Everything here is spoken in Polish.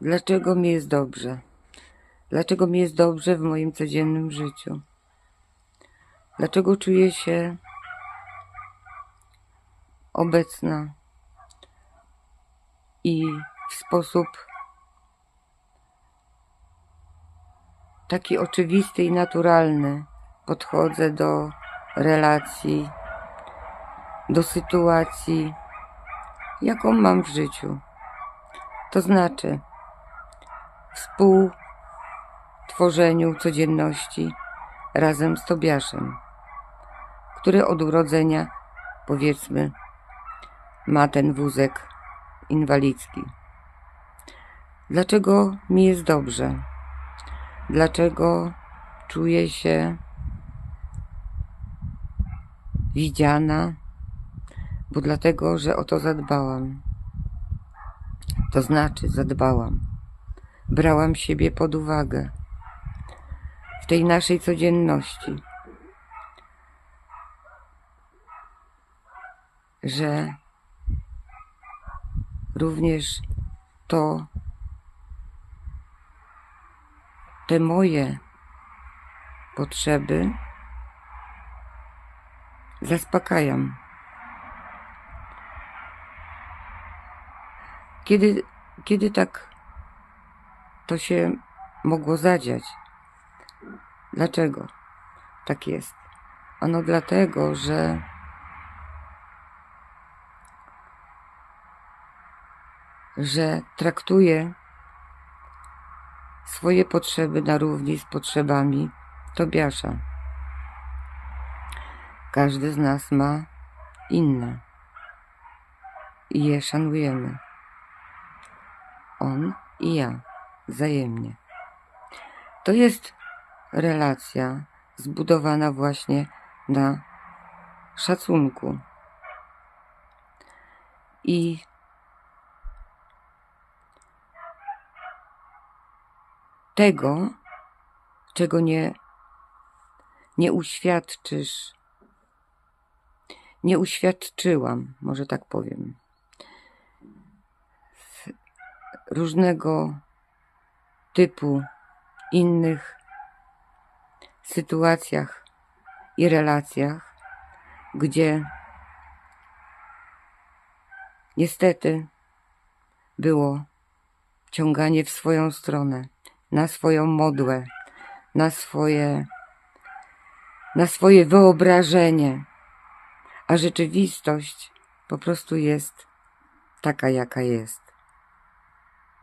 Dlaczego mi jest dobrze? Dlaczego mi jest dobrze w moim codziennym życiu? Dlaczego czuję się obecna i w sposób taki oczywisty i naturalny podchodzę do relacji, do sytuacji, jaką mam w życiu. To znaczy współtworzeniu codzienności razem z Tobiaszem, który od urodzenia, powiedzmy, ma ten wózek inwalidzki. Dlaczego mi jest dobrze? Dlaczego czuję się widziana? Bo dlatego, że o to zadbałam. To znaczy, zadbałam. Brałam siebie pod uwagę w tej naszej codzienności, że również to te moje potrzeby zaspokajam. Kiedy, kiedy tak to się mogło zadziać? Dlaczego tak jest? Ano dlatego, że że traktuję swoje potrzeby na równi z potrzebami Tobiasza. Każdy z nas ma inne i je szanujemy. On i ja wzajemnie. To jest relacja zbudowana właśnie na szacunku. I tego, czego nie, nie uświadczysz, nie uświadczyłam, może tak powiem, w różnego typu innych sytuacjach i relacjach, gdzie niestety było ciąganie w swoją stronę, na swoją modłę, na swoje, na swoje wyobrażenie, a rzeczywistość po prostu jest taka, jaka jest.